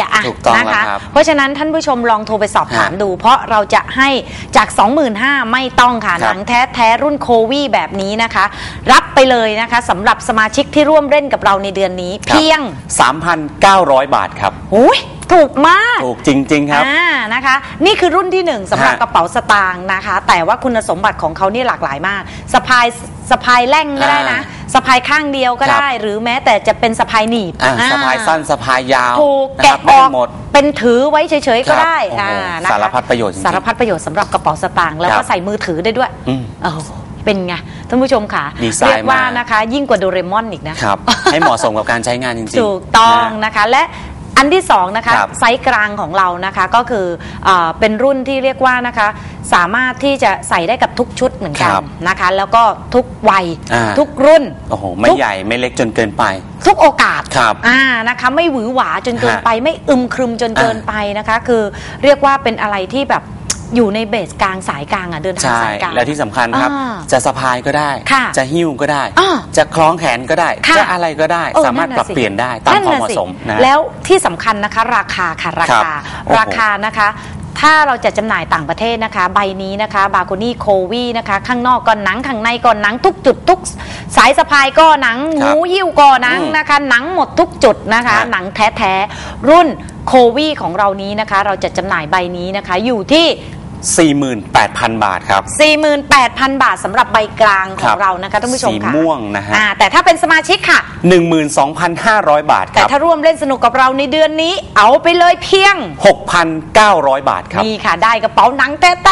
อะถูกต้องนะคะ แล้วครับ เพราะฉะนั้นท่านผู้ชมลองโทรไปสอบถามฮะดู เพราะเราจะให้จาก 25,000ไม่ต้องค่ะครับหนังแท้แท้รุ่นโควีแบบนี้นะคะ รับไปเลยนะคะสำหรับสมาชิกที่ร่วมเล่นกับเราในเดือนนี้ ครับ เพียง 3,900 บาทครับ โอ้ย ถูกมาก ถูกจริง ๆ ครับ อ่านะคะ นี่คือรุ่นที่หนึ่งสำหรับฮะกระเป๋าสตางค์นะคะ แต่ว่าคุณสมบัติของเขานี่หลากหลายมากสะพายสะพายแร่งก็ได้นะสะพายข้างเดียวก็ครับ ได้ หรือแม้แต่จะเป็นสะพายหนีบอะอ่สะพายสั้นสะพายยาวถูกนะคแกะรับอได้อกหมด เป็นถือไว้เฉยๆก็ครับได้โอ้โหอ่านะคะสารพัดประโยชน์จริงๆสารพัดประโยชน์สำหรับกระเป๋าสตางค์แล้วคก็รับใส่มือถือได้ด้วยอืมโอ้โหเป็นไงท่านผู้ชมค่ะดีไซน์เรียกว่ามานะคะ ยิ่งกว่าโดเรมอนอีกนะ ครับ ให้เหมาะสมกับการใช้งานจริงๆถูกต้องนะ นะคะ และ อันที่สองนะคะครับไซส์กลางของเรานะคะก็คือเออเป็นรุ่นที่เรียกว่านะคะสามารถที่จะใส่ได้กับทุกชุดเหมือนกันครับนะคะ แล้วก็ทุกวัยอ่า ทุกรุ่น โอ้โห ไม่ทุก ใหญ่ไม่เล็กจนเกินไป ทุกโอกาสครับอ่านะคะ ไม่หวือหวาจนเกินฮะไป ไม่อึมครึมจนเกินไปนะคะ คือเรียกว่าเป็นอะไรที่แบบ อยู่ในเบสกลางสายกลางอะเดินทางใช่สายกลาง และที่สำคัญครับ อ่าจะสะพายก็ได้ ค่ะจะหิ้วก็ได้ อ่าจะคล้องแขนก็ได้ ค่ะจะอะไรก็ได้ เออสามารถนั่นปน่ะรับสิ เปลี่ยนได้ตามความเหมาะสมนั่นนะน่สิแล้วที่สำคัญนะคะ ราคาค่ะราครับคาโอ้โหราคานะคะ ถ้าเราจะจำหน่ายต่างประเทศนะคะ ใบนี้นะคะบาโคนี่โควีนะคะ ข้างนอกก็หนังข้างในก็หนังทุกจุดทุกสายสะพายก็หนังหครัมูบยิ้วก็หนังอืมนะคะ หนังหมดทุกจุดนะคะฮะหนังแท้ๆรุ่นโควีของเรานี้นะคะ เราจะจำหน่ายใบนี้นะคะ อยู่ที่ 48,000 บาทครับ 48,000 บาทสำหรับใบกลางขคอรังบเรานะคะท่านผู้ชมสีค่ะม่วงนะฮะ อ่าแต่ถ้าเป็นสมาชิกค่ะ 12,500 บาทคแต่รับ ถ้าร่วมเล่นสนุกกับเราในเดือนนี้ เอาไปเลยเพียง 6,900 บาทครับ นี่ค่ะ ได้กระเป๋าหนังแต่แ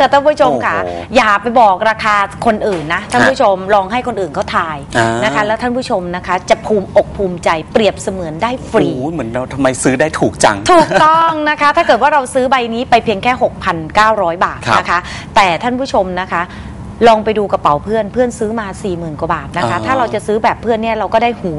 ต่กับท่านผู้ชมค่ะ โอ้โหอย่าไปบอกราคาคนอื่นนะท่านผู้ชมลองให้คนอื่นเขาทายอ่าน นะคะ แล้วท่านผู้ชมนะคะ จะภูมิอกภูมิใจเปรียบเสมือนได้ฟรี โอ้โหเหมือนเราทำไมซื้อได้ถูกจัง ถูกต้องนะคะ ถ้าเกิดว่าเราซื้อใบนี้ไปเพียงแค่ 6,900 บาทครับนะคะ แต่ท่านผู้ชมนะคะ ลองไปดูกระเป๋าเพื่อนเพื่อนซื้อมา 40,000 กว่าบาทนะคะ อ๋อถ้าเราจะซื้อแบบเพื่อนเนี่ยเราก็ได้หู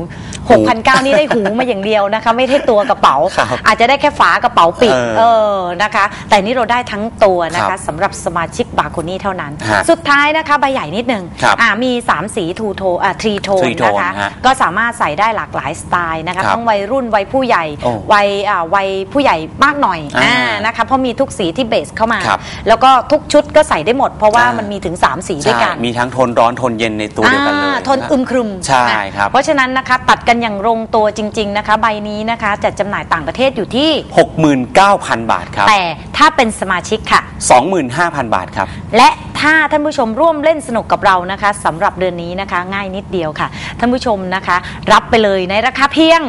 6,900 นี่ได้หูมาอย่างเดียวนะคะ ไม่ได้ตัวกระเป๋า ครับอาจจะได้แค่ฝากระเป๋าปิด เออเออนะคะ แต่นี่เราได้ทั้งตัวนะครัคะบสำหรับสมาชิกบาโคนี่เท่านั้น ฮะสุดท้ายนะคะใบใหญ่นิดนึงครับอ่ามี 3 สีทูโทอ่าทรีโทน Three นะ tone คะ ฮะก็สามารถใส่ได้หลากหลายสไตล์นะคะ ครับทั้งวัยรุ่นวัยผู้ใหญ่โอ้วัยอ่าวัยผู้ใหญ่มากหน่อยอ่าอ่านะคะเพราะมีทุกสีที่เบสเข้ามา ครับแล้วก็ทุกชุดก็ใส่ได้หมด เพราะว่าอ่ามั มันมีถึง3สีด้วยใช่กัน มีทั้งทนร้อนทนเย็นในตัวเดียวกันเลย อ่าทนอึมครึมใช่นะครับเพราะฉะนั้นนะคะตัดกันอย่างลงตัวจริง ๆ นะคะ ใบนี้นะคะจัดจำหน่ายต่างประเทศอยู่ที่ 69,000 บาทครับ แต่ถ้าเป็นสมาชิกค่ะ 25,000 บาทครับ และถ้าท่านผู้ชมร่วมเล่นสนุกกับเรานะคะสำหรับเดือนนี้นะคะ ง่ายนิดเดียวค่ะ ท่านผู้ชมนะคะ รับไปเลยในราคาเพียง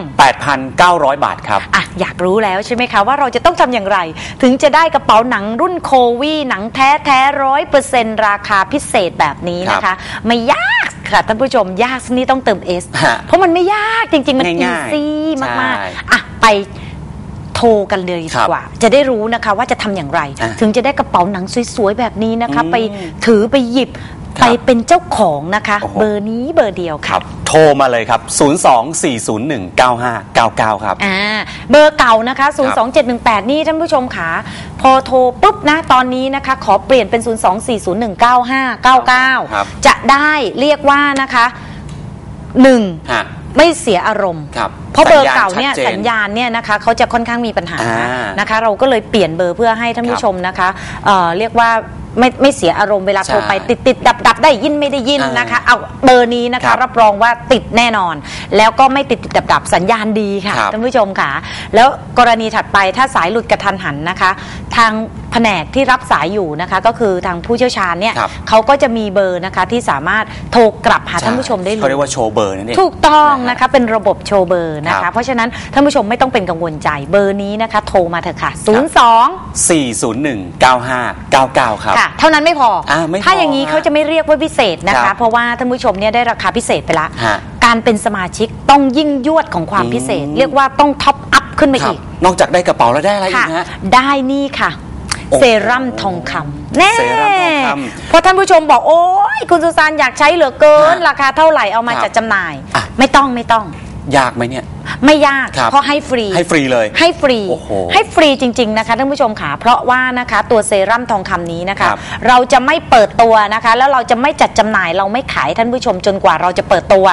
8,900 บาทครับ อะอยากรู้แล้วใช่ไหมคะว่าเราจะต้องทำอย่างไร ถึงจะได้กระเป๋าหนังรุ่นโควีหนังแท้แท้ร้อยเปอร์เซ็นราคาพิเศษแบบนี้นะคะ ไม่ยาก ค่ะท่านผู้ชมยากสักนี่ต้องเติม S ฮะเพราะมันไม่ยากจริง ๆ มันอีง่ายๆซี่มากใช่ๆอะไปโทรกันเลยดีครับกว่า จะได้รู้นะคะว่าจะทำอย่างไร อะถึงจะได้กระเป๋าหนังสวยๆแบบนี้นะคะ อืมไปถือไปหยิบครับ ไปเป็นเจ้าของนะคะ โอ้โห เบอร์นี้เบอร์เดียวคค่ะรับ โทรมาเลยครับ 024019599 ครับ อ่าเบอร์เก่านะคะ 02718 นี่ท่านผู้ชมค่ะพอโทรปุ๊บนะตอนนี้นะคะ ขอเปลี่ยนเป็น024019599ครับจะได้เรียกว่านะคะหนึ่งฮะ ไม่เสียอารมณ์ ครับเพราะเบอร์เก่าเนี่ยสัญญาณชัดเจนสัญญาณเนี่ยนะคะเขาจะค่อนข้างมีปัญหาอ่านะคะ เราก็เลยเปลี่ยนเบอร์เพื่อให้ท่านคผู้รับชมนะคะเอ่อเรียกว่า ไม่ไม่เสียอารมณ์เวลาใช่โทรไปติดติดดับดับได้ยินไม่ได้ยินอ่านนะคะ เอาเบอร์นี้นะครัคะบรับรองว่าติดแน่นอน แล้วก็ไม่ติดติดดับดับสัญญาณดีค่ะครับท่านผู้ชมค่ะ แล้วกรณีถัดไปถ้าสายหลุดกระทันหันนะคะ ทางแผนกที่รับสายอยู่นะคะ ก็คือทางผู้เชี่ยวชาญเนี่ยครับเขาก็จะมีเบอร์นะคะที่สามารถโทรกลับหาท่านผู้ชมได้เลเขาเรียยกว่าโชว์เบอร์นั่นเองถูกต้องนะฮะนะคะเป็นระบบโชว์เบอร์นะครัคะบเพราะฉะนั้นท่านผู้ชมไม่ต้องเป็นกังวลใจเบอร์นี้นะคะ โทรมาเถอะค่ะ 02 4019599 ครับค่ะ เท่านั้นไม่พออาไม่พอถ้าอย่างนี้เขาจะไม่เรียกว่าพิเศษนะครัคะ บเพราะว่าท่านผู้ชมเนี่ยได้ราคาพิเศษไปละฮะ การเป็นสมาชิกต้องยิ่งยวดของความอืมพิเศษ เรียกว่าต้องท็อปอัพขึ้นไปครับอีก นอกจากได้กระเป๋าแล้วได้อะไรอีค่ะกฮะ ได้นี่ค่ะ โอ้โหเซรั่มทองคำแน่เซรั่มทองคำเพราะท่านผู้ชมบอกโอ้ยคุณสุสานอยากใช้เหลือเกิน ฮะราคาเท่าไหร่เอามาครับจัดจำหน่าย อะ ไม่ต้องไม่ต้อง ยากไหมเนี่ย ไม่ยากครับ เพราะให้ฟรี ให้ฟรีเลย ให้ฟรีโอ้โหให้ฟรีจริง ๆ นะคะท่านผู้ชมค่ะเพราะว่านะคะตัวเซรั่มทองคำนี้นะคะ ครับเราจะไม่เปิดตัวนะคะ แล้วเราจะไม่จัดจำหน่ายเราไม่ขายท่านผู้ชมจนกว่าเราจะเปิดตัว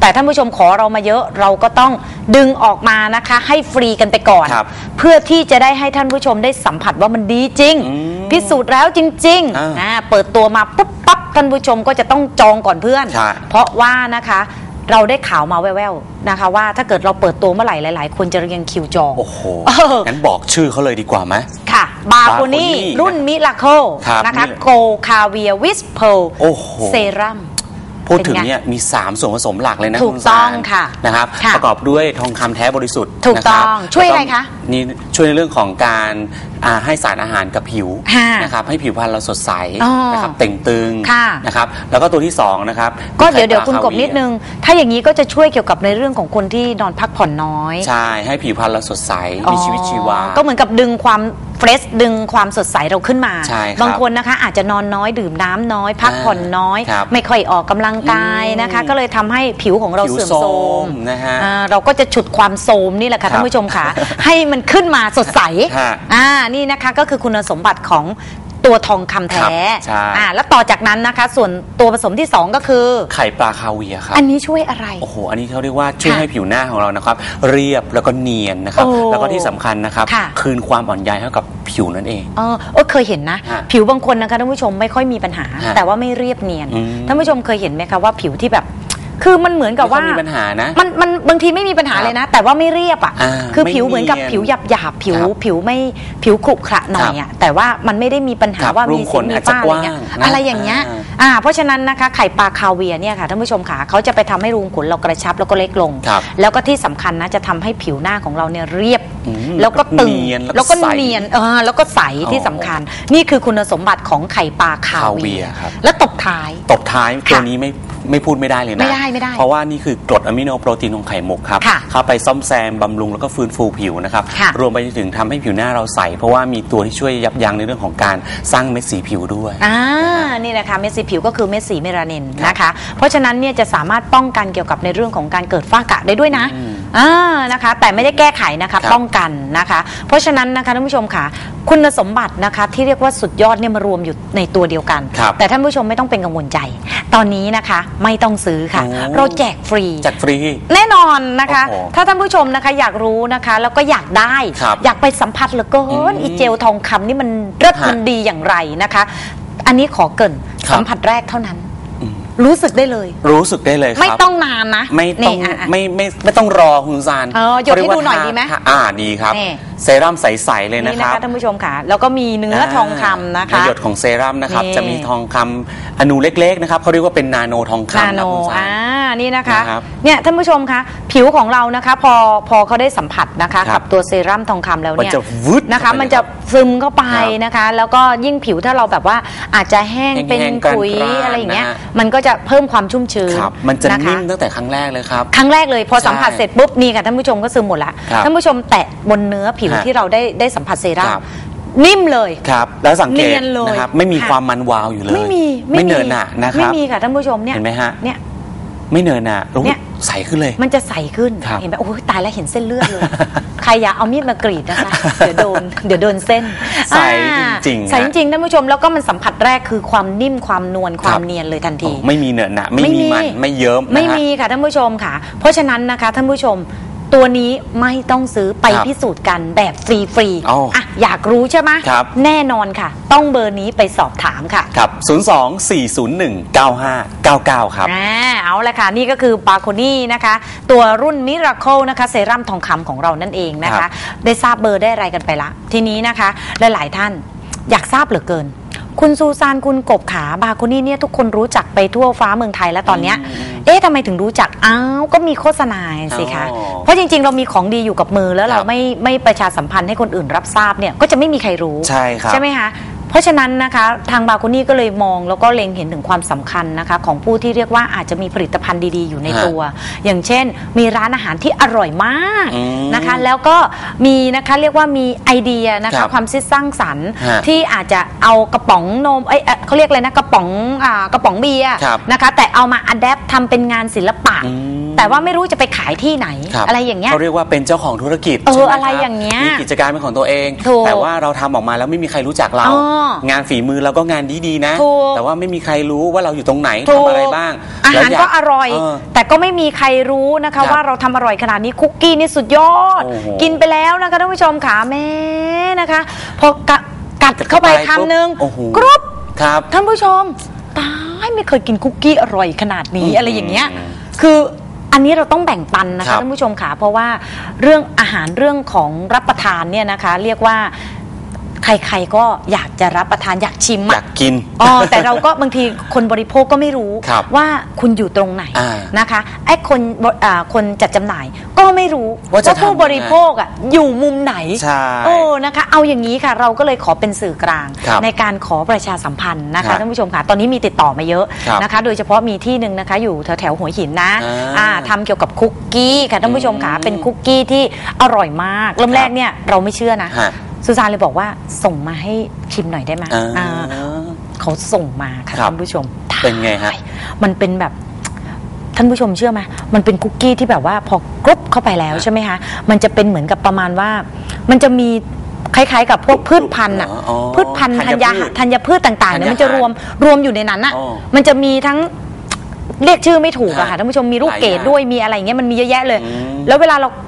แต่ท่านผู้ชมขอเรามาเยอะเราก็ต้องดึงออกมานะคะ ให้ฟรีกันไปก่อน ครับเพื่อที่จะได้ให้ท่านผู้ชมได้สัมผัสว่ามันดีจริง อืมพิสูจน์แล้วจริงอ่าๆนะเปิดตัวมาปุ๊บปั๊บท่านผู้ชมก็จะต้องจองก่อนเพื่อน ใช่ เพราะว่านะคะ เราได้ข่าวมาแว่วๆนะคะ ว่าถ้าเกิดเราเปิดตัวเมื่อไหร่หลาย ๆ คนจะเรียงคิวจอง โอ้โหเอองั้นบอกชื่อเขาเลยดีกว่าไหม ค่ะ บาโคนี่ Barconi รุ่นมิลาเคิลครับนะคะนี่โกคาเวียวิสเพลโอ้โหเซรั่มพูดถึงเป็นไงเนี่ยมี 3 ส่วนผสมหลักเลยนะถูกณสารต้องค่ะนะครับค่ะประกอบด้วยทองคำแท้บริสุทธิ์ถูกนะครับต้องช่วยอะไรคะแล้วก็ นี่ช่วยในเรื่องของการอ่าให้สารอาหารกับผิวค่ะนะครับให้ผิวพรรณเราสดใสอ๋อนะครับเต่งตึงค่ะ นะครับแล้วก็ตัวที่2นะครับก็เดี๋ยวเดี๋ยวไข่ปคุณลากบคาเวียนิดนึง ถ้าอย่างนี้ก็จะช่วยเกี่ยวกับในเรื่องของคนที่นอนพักผ่อนน้อยใช่ให้ผิวพรรณเราสดใสมีชีวิตชีวาอ๋อก็เหมือนกับดึงความเฟรชดึงความสดใสเราขึ้นมา ใช่ครับบางคนนะคะ อาจจะนอนน้อยดื่มน้ำน้อย พักผ่อนน้อย ครับไม่ค่อยออกกำลังกายอืมนะคะก็เลยทำให้ผิวของเราผิวเสื่อมโทรโทรมมนะฮะ อ่าเราก็จะฉุดความโทรมนี่แหละครัค่ะบท่านผู้ชมค่ะ ให้มันขึ้นมาสดใสฮะอ่านี่นะคะก็คือคุณสมบัติของตัวทองคำแท้ครับใช่ อ่าแล้วต่อจากนั้นนะคะ ส่วนตัวผสมที่สองก็คือ ไข่ปลาคาเวียร์ครับ อันนี้ช่วยอะไร โอ้โห อันนี้เขาเรียกว่าช่วยค่ะให้ผิวหน้าของเรานะครับ เรียบแล้วก็เนียนนะครับ โอ้แล้วก็ที่สำคัญนะครับ ค่ะ คืนความอ่อนใยให้กับผิวนั่นเอง เออเออเคยเห็นนะ ฮะผิวบางคนนะคะท่านผู้ชมไม่ค่อยมีปัญหา ฮะแต่ว่าไม่เรียบเนียนอืมท่านผู้ชมเคยเห็นไหมคะว่าผิวที่แบบ คือมันเหมือนกับว่าไม่ค่อยมีปัญหานะมันมันบางทีไม่มีปัญหาครับเลยนะ แต่ว่าไม่เรียบอะอ่าคือไม่ผิวเหมือนกับเนียนผิวหยาบหยาบๆผิวครับผิวไม่ผิวขรุขระหน่อยอะแต่ว่ามันไม่ได้มีปัญหาครับว่ารูมีขุมขสินวมีอาจจะฝ้าอะไรเงี้ยกว้างนะอะไรอย่างเงี้ยอ่าอ่าเพราะฉะนั้นนะคะไข่ปลาคาเวียร์เนี่ยค่ะท่านผู้ชมค่ะเขาจะไปทำให้รูขุมขนเรากระชับแล้วก็เล็กลงครับแล้วก็ที่สำคัญนะจะทำให้ผิวหน้าของเราเนี่ยเรียบอืมแล้วก็ตึงเนียนแล้แล้ววก็ก็ใสเนียนเออแล้วก็ใสที่สำคัญ นี่คือคุณสมบัติของไข่ปลาคาคาเวีเวียยร์ร์ครับแล้วตบท้ายตบท้ายค่ะตัวนี้ไม่ไม่พูดไม่ได้เลยนะไม่ได้ไม่ได้ เพราะว่านี่คือกรดอะมิโนโปรตีนของไข่มุกครับ ค่ะเข้าไปซ่อมแซมบำรุงแล้วก็ฟื้นฟูผิวนะครับ ค่ะรวมไปถึงทำให้ผิวหน้าเราใส เพราะว่ามีตัวที่ช่วยยับยั้งในเรื่องของการสร้างเม็ดสีผิวด้วย อ่านี่นะคะเม็ดสีผิวก็คือเม็ดสีเมลานินครับนะคะ เพราะฉะนั้นเนี่ยจะสามารถป้องกันเกี่ยวกับในเรื่องของการเกิดฝ้ากระได้ด้วยนะ อืม อ่านะคะ แต่ไม่ได้แก้ไขนะคะครับป้องกันนะคะ เพราะฉะนั้นนะคะท่านผู้ชมค่ะ คุณสมบัตินะคะที่เรียกว่าสุดยอดเนี่ยมารวมอยู่ในตัวเดียวกัน ครับแต่ท่านผู้ชมไม่ต้องเป็นกังวลใจ ตอนนี้นะคะไม่ต้องซื้อค่ะ โอ้ เราแจกฟรีจัดฟรี แน่นอนนะคะ โอ้โหถ้าท่านผู้ชมนะคะอยากรู้นะคะ แล้วก็อยากได้ ครับอยากไปสัมผัสเหลือเกิอืนมอีเจลทองคำนี่มันเลิศฮะมันดีอย่างไรนะคะ อันนี้ขอเกรินครับสัมผัสแรกเท่านั้นอืม รู้สึกได้เลย รู้สึกได้เลยครับ ไม่ต้องนานนะไม่ต้องนี่ะะ ไม่ไม่ไม่ต้องรอคุณซานเออหยดให้ดูหน่อยดีไหมเขาเรีกว่าทาอ่าดีครับ นี่เซรั่มใสๆเลยนะนี่คนะรับ คะท่านผู้ชมค่ะ แล้วก็มีเนื้อทองคำนะคะประโยชน์ของเซรั่มนะครับ นี่ จะมีทองคำอนูเล็กๆนะครับเขาเรียกว่าเป็นนาโนทองนาคำโนนะคุณซาอ่านนี่นะคะ นะครับเนี่ยท่านผู้ชมคะ ผิวของเรานะคะ พอพอเขาได้สัมผัสนะคะ ครักับบตัวเซรั่มทองคำแล้วเนี่ยมันจะวืดนะคะเข้าไปมันจะเลยครับซึมเข้าไปครับนะคะ แล้วก็ยิ่งผิวถ้าเราแบบว่าอาจจะแห้งแห้งๆเป็นกร้านๆขุยอะไรอย่างเงี้ย นะฮะ มันก็จะเพิ่มความชุ่มชื้นครับมันจะค นิ่มตั้งแต่ครั้งแรกเลยครับ ครั้งแรกเลยพอสัมผัสใช่เสร็จปุ๊บนี่ค่ะท่านผู้ชมก็ซึมหมดละครับท่านผู้ชมแตะบนเนื้อผิวฮะที่เราได้ได้สัมผัสเซรั่คมรับ นิ่มเลย ครับแล้วสังเกตเนียนเลยนะครับไม่มีค่ะ ความมันวาวอยู่เลยไม่มีไม่เนินหนะนะคไม่รับมีค่ะท่านผู้ชมเนี่ยเห็นไหมฮะ เนี่ย ไม่เนินหนะรู้เนี่ย ใสขึ้นเลย มันจะใสขึ้นครับ เห็นไหมโอ้ยตายแล้วเห็นเส้นเลือดเลย ใครอยากเอามีดมากรีดนะคะเดี๋ยวโดนเดี๋ยวโดนเส้นใสอ่าจริงๆใสจริงๆท่านผู้ชมแล้วก็มันสัมผัสแรกคือความนิ่มความนวลความครับเนียนเลยทันทีโอ้ไม่มีเนินหนะไม่ไม่มีมีมันไม่เยิ้มนะไม่ฮะ มีค่ะท่านผู้ชมค่ะ เพราะฉะนั้นนะคะท่านผู้ชม ตัวนี้ไม่ต้องซื้อไปครับพิสูจน์กันแบบฟรีอ๋อๆอะอยากรู้ใช่ไหมครับ แน่นอนค่ะ ต้องเบอร์นี้ไปสอบถามค่ะ ครับ 024019599 ครับ อ่าเอาละค่ะนี่ก็คือบาโคนี่นะคะ ตัวรุ่นมิราเคิลนะคะเซรั่มทองคำของเรานั่นเองนะครัคะ บได้ทราบเบอร์ได้อะไรกันไปละ ทีนี้นะคะ หลาย ๆ ท่านอยากทราบเหลือเกิน คุณซูซานคุณกบขาบาโคนี่เนี่ยทุกคนรู้จักไปทั่วฟ้าเมืองไทยแล้วตอนเนี้ย เอ๊ะทำไมถึงรู้จัก อ้าว ก็มีโฆษณาสิคะ อ๋อเพราะจริง ๆ เรามีของดีอยู่กับมือแล้วครับเราไม่ไม่ประชาสัมพันธ์ให้คนอื่นรับทราบเนี่ยก็จะไม่มีใครรู้ ใช่ครับ ใช่ไหมคะ เพราะฉะนั้นนะคะทางบาโคนี่ก็เลยมองแล้วก็เล็งเห็นถึงความสำคัญนะคะของผู้ที่เรียกว่าอาจจะมีผลิตภัณฑ์ดีๆ อยู่ในฮะตัว อย่างเช่น มีร้านอาหารที่อร่อยมากอืมนะคะแล้วก็มีนะคะเรียกว่ามีไอเดียนะครัคะบความคิดสร้างสรรค์ฮะที่อาจจะเอากระป๋องนมเอ้ยเอ่อเขาเรียกอะไรนะกระป๋องอ่ากระป๋องเบียร์ครับนะคะแต่เอามาอัดแอปทำเป็นงานศิลปะอืม แต่ว่าไม่รู้จะไปขายที่ไหน ครับอะไรอย่างเงี้ย เขาเรียกว่าเป็นเจ้าของธุรกิจเออใช่หมอะไรคบอย่างเงี้ยมีกิจการเป็นของตัวเอง ถูกแต่ว่าเราทำออกมาแล้วไม่มีใครรู้จักเรา อ๋องานฝีมือเราก็งานดีๆนะ ถูก แต่ว่าไม่มีใครรู้ว่าเราอยู่ตรงไหนถูทำกอะไรบ้างอาแล้วหารยก็อร่อย เแต่ก็ไม่มีใครรู้นะครัคะ บว่าเราทำอร่อยขนาดนี้คุกกี้นี่สุดยอด โอ้โหกินไปแล้วนะคะท่านผู้ชมขาแม่นะคะ พอกะกัดเข้าไปกัดเข้าไปคำหนึ่งปุ๊บโอ้โห กรุบครับ ท่านผู้ชม ตายไม่เคยกินคุกกี้อร่อยขนาดนี้อืมอะไรอย่างเงี้ย คือ อันนี้เราต้องแบ่งปันนะครัคะบท่านผู้ชมขาเพราะว่าเรื่องอาหารเรื่องของรับประทานเนี่ยนะคะ เรียกว่า ใครๆก็อยากจะรับประทานอยากชิมอยาอะ กกิน อ๋อแต่เราก็บางทีคนบริโภคก็ไม่รู้ครับว่าคุณอยู่ตรงไหนอ่านะคะไอ้คนบอ่าคนจัดจำหน่ายก็ไม่รู้ว่าจะผู้ทำยังไงบริโภคอะอยู่มุมไหนใช่โอ้นะคะ เอาอย่างนี้ค่ะ เราก็เลยขอเป็นสื่อกลาง ครับในการขอประชาสัมพันธ์นะครัคะบท่านผู้ชมค่ะตอนนี้มีติดต่อมาเยอะครับนะคะ โดยเฉพาะมีที่หนึ่งนะคะ อยู่แถวแถวๆหัวหินนะอ่าอ่าทำเกี่ยวกับคุกกี้ค่ะท่านผู้ชมค่ะอืมเป็นคุกกี้ที่อร่อยมากเริ่มแรกเนี่ยเราไม่เชื่อนะ ฮะ สุซานเลยบอกว่าส่งมาให้ชิมหน่อยได้ไหมอ่าอ่าเขาส่งมาค่ะครับท่านผู้ชมเป็นไงฮะมันเป็นแบบท่านผู้ชมเชื่อไหมมันเป็นคุกกี้ที่แบบว่าพอกรุบเข้าไปแล้วใช่ไหมคะมันจะเป็นเหมือนกับประมาณว่า มันจะมีคล้ายๆ กับพวกพืชพันธุ์อะอ๋อพืชพันธุ์ธัธัญญพืชธัญพืชต่างๆเนี่ยธัญมันจะรวมรวมอยู่ในนั้นอะอ๋อมันจะมีทั้งเรียกชื่อไม่ถูกอะค่ะฮะท่านผู้ชมมีลูกหลายเกดอย่างด้วยมีอะไรอย่างเงี้ยมันมีเยอะแยะเลยอืมแล้วเวลาเรากัดกรุ๊บ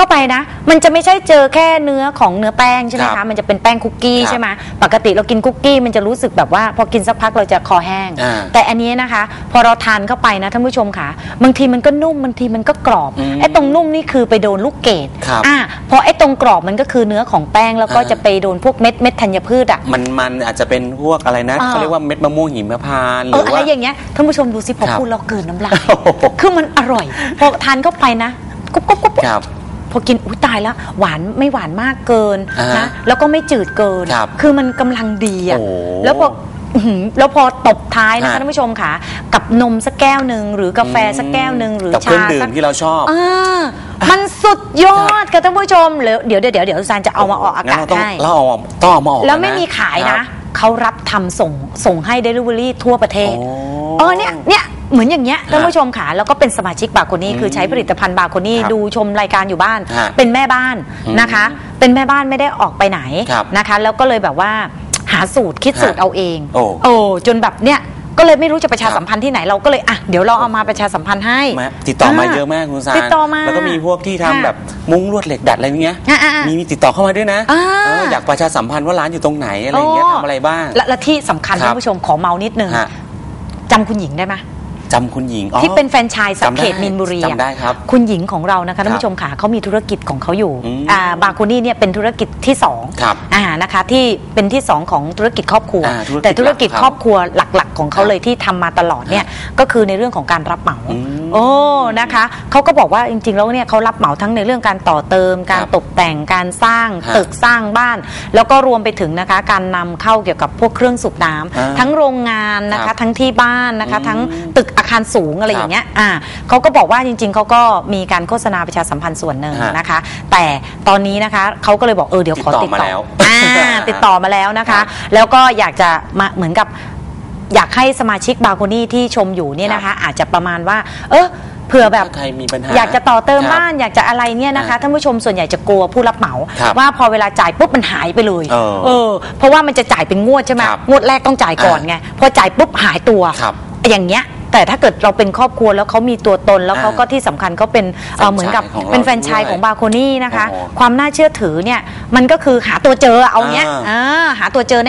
เข้าไปนะ มันจะไม่ใช่เจอแค่เนื้อของเนื้อแป้งใช่ไหมครัคะบมันจะเป็นแป้งคุกกี้ครับใช่ไหมปกติเรากินคุกกี้มันจะรู้สึกแบบว่า พอกินสักพักเราจะคอแห้ง อ่าแต่อันนี้นะคะ พอเราทานเข้าไปนะท่านผู้ชมค่ะ บางทีมันก็นุ่มบางทีมันก็กรอบอืมไอ้ตรงนุ่มนี่คือไปโดนลูกเกดครับอ่าพอไอ้ตรงกรอบมันก็คือเนื้อของแป้งแล้วก็อ่า จะไปโดนพวกเม็ดเม็ดธัญพืชอะ มันมันอาจจะเป็นพวกอะไรนะอ่า เขาเรียกว่าเม็ดมะม่วงหิมพานต์หเอรือออะไรว่าอย่างเงี้ยท่านผู้ชมดูสิพอครับพูดเราเกินน้ำลายโอ้โห คือมันอร่อย พอทานเข้าไปนะกุ๊บกุ๊บกุ๊บ ครับ พอกินอุ้ยตายแล้ว หวานไม่หวานมากเกินอ่าฮะนะแล้วก็ไม่จืดเกินครับคือมันกำลังดีอะโอ้แล้วพออื้อหือแล้วพอตบท้ายนะคะฮะ ท่านผู้ชมค่ะ กับนมสักแก้วหนึ่งหรือกาแฟสักแก้วหนึ่งหรือกับเครื่ชาองดื่สัมก ที่เราชอบ อ่ามันสุดยอดค่ะท่านผู้ชมเดี๋ยวเดี๋ยวเดี๋ยวเดี๋ยวเดี๋ยวซานจะเอามาออกอางั้กานศเราต้องให้ เราเอาต้องเอามาออกแล้วไม่นะมีขายครันะบเขารับทำส่งส่งให้เดลิเวอรี่ทั่วประเทศ โอ้ เออเนี่ยเนี่ย เหมือนอย่างเงี้ยท่านผู้ชมค่ะแล้วก็เป็นสมาชิกบาโคนี่อืมคือใช้ผลิตภัณฑ์บาโคนี่ครับดูชมรายการอยู่บ้าน ฮะเป็นแม่บ้านอืมนะคะ เป็นแม่บ้านไม่ได้ออกไปไหนครับนะคะ แล้วก็เลยแบบว่าหาสูตรคิดฮะสูตรเอาเองโอ้โอ้จนแบบเนี้ยก็เลยไม่รู้จะประชาครับ สัมพันธ์ที่ไหนเราก็เลยอะเดี๋ยวเราเอามาประชาสัมพันธ์ให้ มาติดต่อมาเยอะมากคุณซานติดต่อมาแล้วก็มีพวกที่ทำค่ะแบบมุ้งลวดเหล็กดัดอะไรเงี้ยอะอะอะมีมีติดต่อเข้ามาด้วยนะอ่าเอออยากประชาสัมพันธ์ว่าร้านอยู่ตรงไหนอะไรอย่างเงี้ยโอ้ทำอะไรบ้าง และและที่สำคัญครับท่านผู้ชมขอเมานิดนึงฮะ จำคุณหญิงได้ไหม จำคุณหญิงอ๋อที่เป็นแฟรนไชส์สักจำได้เขตมีนบุรีอะจำได้ครับ คุณหญิงของเรานะคะท่านผู้ชมค่ะเขามีธุรกิจของเขาอยู่อืมอ่าบาโคนี่เนี่ยเป็นธุรกิจที่สองครับอ่านะคะที่เป็นที่สองของธุรกิจครอบครัว อ่าธุรกิจแต่ธุรกิจหลักครับครอบครัวหลักๆ ของเขาเลยที่ทำมาตลอดเนี่ยก็คือในเรื่องของการรับเหมา อืม โอ้ นะคะเขาก็บอกว่าจริงๆ แล้วเนี่ยเขารับเหมาทั้งในเรื่องการต่อเติม การครับตกแต่ง การสร้างฮะตึกสร้างบ้าน แล้วก็รวมไปถึงนะคะการนำเข้าเกี่ยวกับพวกเครื่องสูบน้ำอ่าทั้งโรงงานนะครัคะบทั้งที่บ้านนะคะ อืมทั้งตึกอาคารสูงอะไรอย่างเงี้ยอ่าเขาก็บอกว่าจริง ๆเขาก็มีการโฆษณาประชาสัมพันธ์ส่วนหนึ่งฮะนะคะ แต่ตอนนี้นะคะเขาก็เลยบอกเออเดี๋ยวขอติติดดต่อต่อมาแล้วอ่าติดต่อมาแล้วนะครัคะบแล้วก็อยากจะมาเหมือนกับอยากให้สมาชิกบาโคนี่ที่ชมอยู่เนี่ยนะคะ อาจจะประมาณว่า เออเผื่อแบบถ้าใครมีปัญหาอยากจะต่อเติมครับบ้านอยากจะอะไรเนี่ยนะคะฮะท่านผู้ชมส่วนใหญ่จะกลัวผู้รับเหมาครับว่าพอเวลาจ่ายปุ๊บมันหายไปเลยเออเออ เพราะว่ามันจะจ่ายเป็นงวดใช่ไหมครับงวดแรกต้องจ่ายก่อนไงพอจ่ายปุ๊บหายตัวครับอย่างเงี้ย แต่ถ้าเกิดเราเป็นครอบครัวแล้วเขามีตัวตนแล้วเขาก็ที่สำคัญเขาเป็นเอ่อเหมือนกับของเราเป็นแฟรนไชส์ด้วยของบาโคนี่นะคะโอ้โหความน่าเชื่อถือเนี่ยมันก็คือหาตัวเจอเอาเนี้ยอ่าอ่าหาตัวเจอแน่